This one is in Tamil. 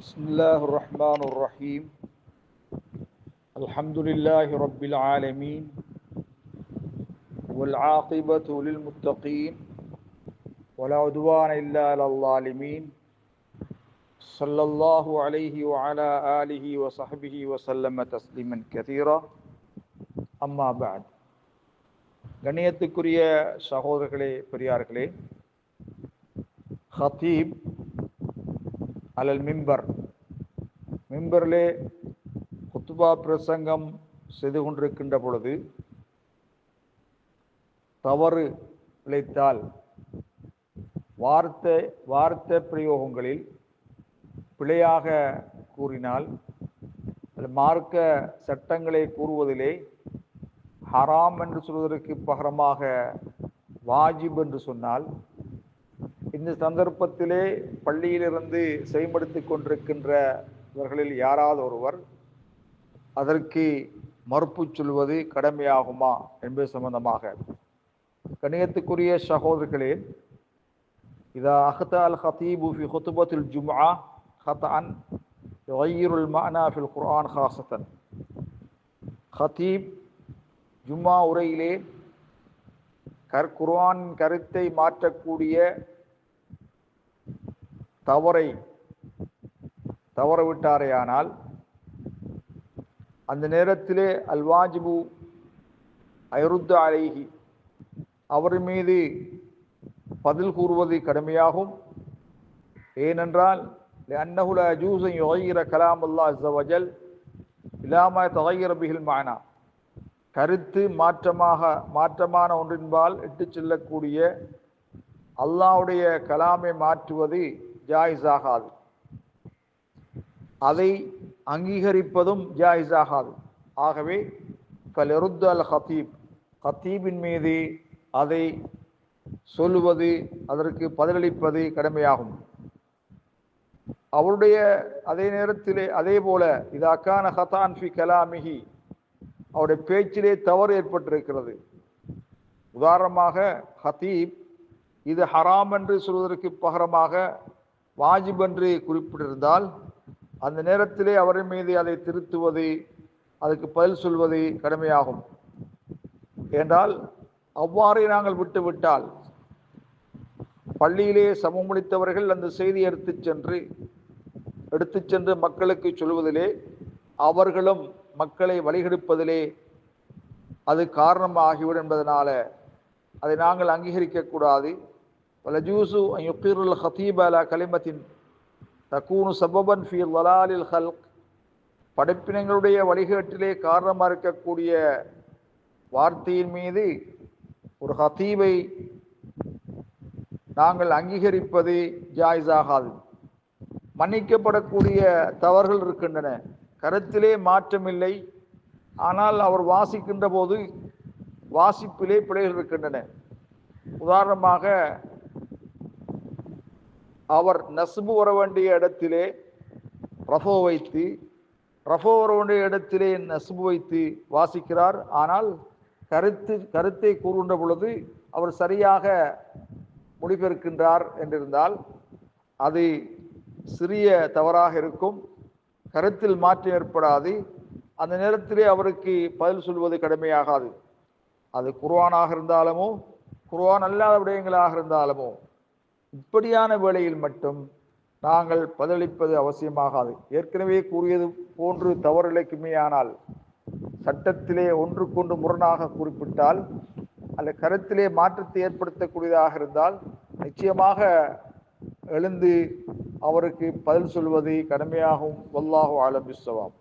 بسم الله الرحمن الرحيم الحمد لله رب العالمين والعاقبة للمتقين ولا عدوان إلا على الظالمين صلى الله عليه وعلى آله وصحبه وسلم تسليما كثيرا أما بعد கண்ணியத்துக்குரிய சகோதரர்களே பெரியார்களே ஹத்தீப் அலல் மிம்பர் மிம்பரிலே குத்துபா பிரசங்கம் செய்து கொண்டிருக்கின்ற பொழுது தவறு இழைத்தால் வார்த்தை வார்த்தை பிரயோகங்களில் பிழையாக கூறினால் மார்க்க சட்டங்களை கூறுவதிலே ஹராம் என்று சொல்வதற்கு பகரமாக வாஜிப் என்று சொன்னால் இந்த சந்தர்ப்பத்திலே பள்ளியிலிருந்து செயல்படுத்தி கொண்டிருக்கின்றவர்களில் யாராவது ஒருவர் அதற்கு மறுப்பு சொல்வது கடமையாகுமா? என்பது சம்பந்தமாக. கணியத்துக்குரிய சகோதரர்களே இதா அஹத் அல் ஹத்தீபு ஃபி ஹுத்துபத்துல் ஜும்ஆ ஹத்அன் யுகையிருல் மஅனா ஃபில் குர்ஆன் ஹாசத்தன் ஹத்தீப் ஜும்மா உரையிலே கர் குர்ஆன் கருத்தை மாற்றக்கூடிய தவறை தவற விட்டாரேயானால் அந்த நேரத்திலே அல்வாஜிபு அயருத்த அலைகி அவர் மீது பதில் கூறுவது கடுமையாகும். ஏனென்றால் அன்னகுல அஜூசன் யுகையிற கலாம் அல்லா அஸ்வஜல் இல்லாம தகையிற பிகில் மானா கருத்து மாற்றமாக மாற்றமான ஒன்றின்பால் இட்டு செல்லக்கூடிய அல்லாவுடைய கலாமை மாற்றுவது ஜாயிஸாகாது. அதை அங்கீகரிப்பதும் ஜாயிஸாகாது. ஆகவே ஃபலருத் அல் ஹத்தீப் ஹத்தீபின் மீது அதை சொல்லுவது அதற்கு பதிலளிப்பது கடமையாகும். அவருடைய அதே நேரத்திலே அதே போல இது அக்கான ஹதான் ஃபி கலாமிகி அவருடைய பேச்சிலே தவறு ஏற்பட்டிருக்கிறது. உதாரணமாக ஹத்தீப் இது ஹராம் என்று சொல்வதற்கு பகரமாக வாஜிப் என்று குறிப்பிட்டிருந்தால் அந்த நேரத்திலே அவரின் மீது அதை திருத்துவது அதுக்கு பதில் சொல்வது கடமையாகும். என்றால் அவ்வாறே நாங்கள் விட்டுவிட்டால் பள்ளியிலே சமமளித்தவர்கள் அந்த செய்தி எடுத்துச் சென்று எடுத்துச் சென்று மக்களுக்கு சொல்வதிலே அவர்களும் மக்களை வழிகெடுப்பதிலே அது காரணமாகிவிடும் என்பதனால அதை நாங்கள் அங்கீகரிக்கக்கூடாது ولا أن يقر الخطيب على كلمة தக்கூனு سببا في ضلال الخلق. படைப்பினங்களுடைய வழிகேட்டிலே காரணமாக இருக்கக்கூடிய வார்த்தையின் மீது ஒரு ஹத்தீபை நாங்கள் அங்கீகரிப்பது ஜாயிஸாகாது மன்னிக்கப்படக்கூடிய தவறுகள் இருக்கின்றன கருத்திலே மாற்றமில்லை ஆனால் அவர் வாசிக்கின்ற போது வாசிப்பிலே பிழைகள் இருக்கின்றன உதாரணமாக அவர் நசுபு வர வேண்டிய இடத்திலே ரஃபோ வைத்து ரஃபோ வர வேண்டிய இடத்திலே நசுபு வைத்து வாசிக்கிறார். ஆனால் கருத்து கருத்தை கூறுகின்ற பொழுது அவர் சரியாக மொழிபெயர்க்கின்றார் என்றிருந்தால் அது சிறிய தவறாக இருக்கும். கருத்தில் மாற்றம் ஏற்படாது. அந்த நேரத்திலே அவருக்கு பதில் சொல்வது கடமையாகாது. அது குர்வானாக இருந்தாலுமோ குர்வான் அல்லாத விடயங்களாக இருந்தாலுமோ இப்படியான வேளையில் மட்டும் நாங்கள் பதிலளிப்பது அவசியமாகாது. ஏற்கனவே கூறியது போன்று தவறிழைக்குமேயானால் சட்டத்திலே ஒன்றுக்கொண்டு முரணாக குறிப்பிட்டால் அல்ல கருத்திலே மாற்றத்தை ஏற்படுத்தக்கூடியதாக இருந்தால் நிச்சயமாக எழுந்து அவருக்கு பதில் சொல்வது கடுமையாகவும் வல்லாஹு ஆலம்பிசவாம்